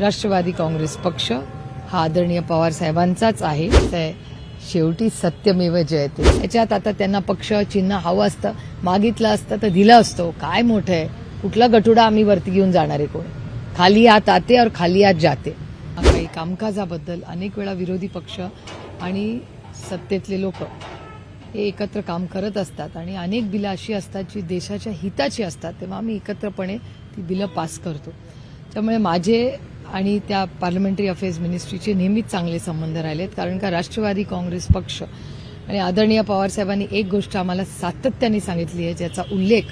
राष्ट्रवादी काँग्रेस पक्ष हा आदरणीय पवार साहेबांचाच आहे. ते शेवटी सत्यमेव जयते. याच्यात आता त्यांना पक्ष चिन्ह हवं असतं मागितलं असतं तर दिलं असतो. काय मोठं आहे? कुठला गटुडा आम्ही वरती घेऊन जाणार आहे कोण? खाली आत आते और खाली आत जाते. काही कामकाजाबद्दल अनेक वेळा विरोधी पक्ष आणि सत्तेतले लोक हे एकत्र काम करत असतात आणि अनेक बिलं अशी असतात जी देशाच्या हिताची असतात. तेव्हा आम्ही एकत्रपणे ती बिलं पास करतो. त्यामुळे माझे आणि त्या पार्लमेंटरी अफेअर्स मिनिस्ट्रीचे नेहमीच चांगले संबंध राहिलेत. कारण का राष्ट्रवादी काँग्रेस पक्ष आणि आदरणीय पवारसाहेबांनी एक गोष्ट आम्हाला सातत्याने सांगितली आहे ज्याचा उल्लेख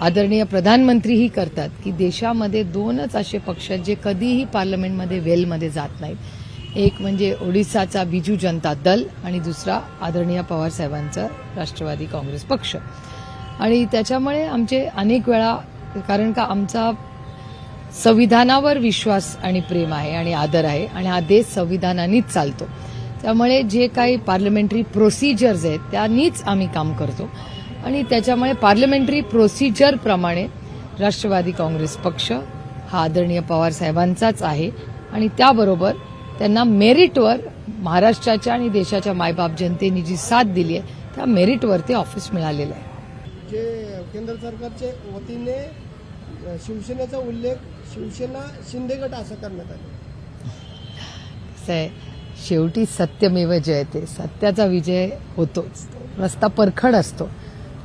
आदरणीय प्रधानमंत्रीही करतात की देशामध्ये दोनच असे पक्ष आहेत जे कधीही पार्लमेंटमध्ये वेलमध्ये जात नाहीत. एक म्हणजे ओडिसाचा बिजू जनता दल आणि दुसरा आदरणीय पवारसाहेबांचा राष्ट्रवादी काँग्रेस पक्ष. आणि त्याच्यामुळे आमचे अनेक वेळा कारण का आमचा संविधानावर विश्वास आणि प्रेम आहे आणि आदर आहे आणि हा देश संविधानानेच चालतो. त्यामुळे जे काही पार्लमेंटरी प्रोसिजर्स आहेत त्यांनीच आम्ही काम करतो. आणि त्याच्यामुळे पार्लमेंटरी प्रोसिजरप्रमाणे राष्ट्रवादी काँग्रेस पक्ष हा आदरणीय पवार साहेबांचाच आहे. आणि त्याबरोबर त्यांना मेरिटवर महाराष्ट्राच्या आणि देशाच्या मायबाप जनतेने जी साथ दिली आहे त्या मेरिटवर ते ऑफिस मिळालेलं आहे. जे केंद्र सरकारच्या वतीने शिवसेनेचा उल्लेख शिवसेना शिंदे गट असं करण्यात आलं. कसं आहे. शेवटी सत्यमेव जयते सत्याचा विजय होतोच. रस्ता परखड असतो.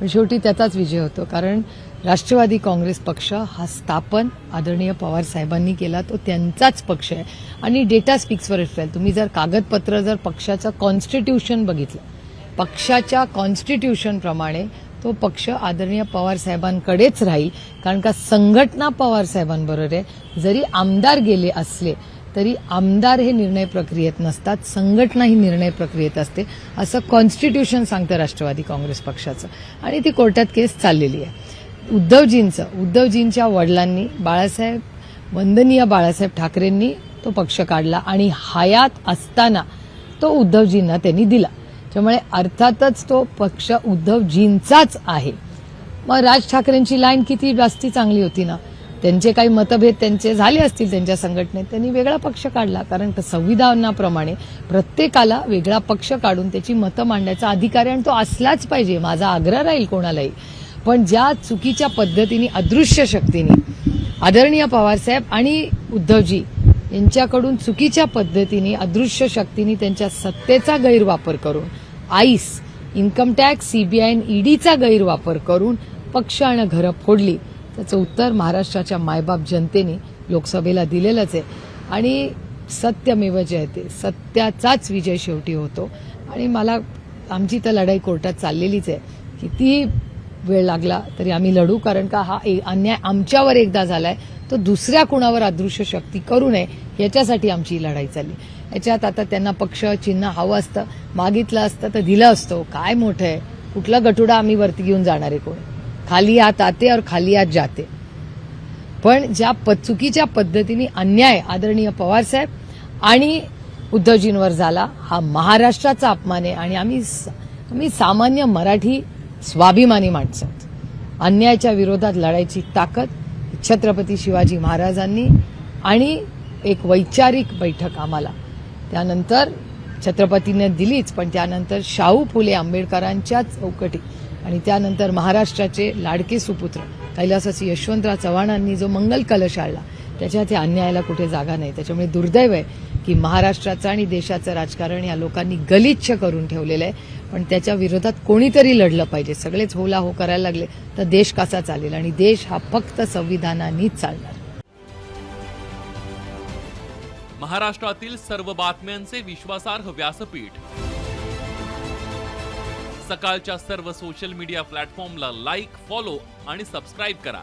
पण शेवटी त्याचाच विजय होतो. कारण राष्ट्रवादी काँग्रेस पक्ष हा स्थापन आदरणीय पवार साहेबांनी केला. तो त्यांचाच पक्ष आहे. आणि डेटा स्पीक्स फॉर इटसेल्फ तुम्ही जर कागदपत्र जर पक्षाचं कॉन्स्टिट्यूशन बघितलं. पक्षाच्या कॉन्स्टिट्यूशनप्रमाणे तो पक्ष आदरणीय पवार साहेबांकडेच राहील. कारण का संघटना पवार साहेबांबरोबर आहे. जरी आमदार गेले असले तरी आमदार हे निर्णय प्रक्रियेत नसतात संघटना ही निर्णय प्रक्रियेत असते असं कॉन्स्टिट्यूशन सांगतं राष्ट्रवादी काँग्रेस पक्षाचं. आणि ती कोर्टात केस चाललेली आहे. उद्धवजींचं उद्धवजींच्या वडिलांनी बाळासाहेब वंदनीय बाळासाहेब ठाकरेंनी तो पक्ष काढला आणि हयात असताना तो उद्धवजींना त्यांनी दिला. त्यामुळे अर्थातच तो पक्ष उद्धवजींचाच आहे. मग राज ठाकरेंची लाईन किती जास्ती चांगली होती ना? त्यांचे काही मतभेद त्यांचे झाले असतील त्यांच्या संघटनेत त्यांनी वेगळा पक्ष काढला. कारण संविधानाप्रमाणे प्रत्येकाला वेगळा पक्ष काढून त्याची मतं मांडण्याचा अधिकार आहे आणि तो असलाच पाहिजे. माझा आग्रह राहील कोणालाही. पण ज्या चुकीच्या पद्धतीने अदृश्य शक्तीने आदरणीय पवारसाहेब आणि उद्धवजी यांच्याकडून चुकीच्या पद्धतीने अदृश्य शक्तीने त्यांच्या सत्तेचा गैरवापर करून आईस इन्कम टॅक्स सीबीआय ईडीचा गैरवापर करून पक्ष आणि घरं फोडली. त्याचं उत्तर महाराष्ट्राच्या मायबाप जनतेने लोकसभेला दिलेलंच आहे. आणि सत्यमेव जयते सत्याचाच विजय शेवटी होतो. आणि मला आमची तर लढाई कोर्टात चाललेलीच आहे. किती वेळ लागला तरी आम्ही लढू कारण का हा ए- अन्याय आमच्यावर एकदा झाला आहे तो दुसऱ्या कुणावर अदृश्य शक्ती करू नये याच्यासाठी आमची ही लढाई चालली. याच्यात आता त्यांना पक्ष चिन्ह हवं असतं मागितलं असतं तर दिलं असतो. काय मोठं आहे? कुठला गटुडा आम्ही वरती घेऊन जाणार आहे कोण? खाली आत आते और खाली आत जाते. पण ज्या प- चुकीच्या पद्धतीने अन्याय आदरणीय पवारसाहेब आणि उद्धवजींवर झाला हा महाराष्ट्राचा अपमान आहे आणि आम्ही आम्ही सामान्य मराठी स्वाभिमानी माणसं अन्यायाच्या विरोधात लढायची ताकद छत्रपती शिवाजी महाराजांनी आणि एक वैचारिक बैठक आम्हाला. त्यानंतर छत्रपतीने दिलीच पण त्यानंतर शाहू फुले आंबेडकरांच्या चौकटी आणि त्यानंतर महाराष्ट्राचे लाडके सुपुत्र कैलासासी यशवंतराव चव्हाणांनी जो मंगल कलश आणला त्याच्यात या अन्यायाला कुठे जागा नाही. त्याच्यामुळे दुर्दैव आहे की महाराष्ट्राचं आणि देशाचं राजकारण या लोकांनी गलिच्छ करून ठेवलेलं आहे. पण त्याच्या विरोधात कोणीतरी लढलं पाहिजे. सगळेच होला हो करायला लागले तर देश कसा चालेल? आणि देश हा फक्त संविधानानेच चालणार. महाराष्ट्रातील सर्व बातम्यांचे विश्वासार्ह व्यासपीठ. सकाळच्या सर्व सोशल मीडिया प्लॅटफॉर्मला लाईक फॉलो आणि सबस्क्राईब करा.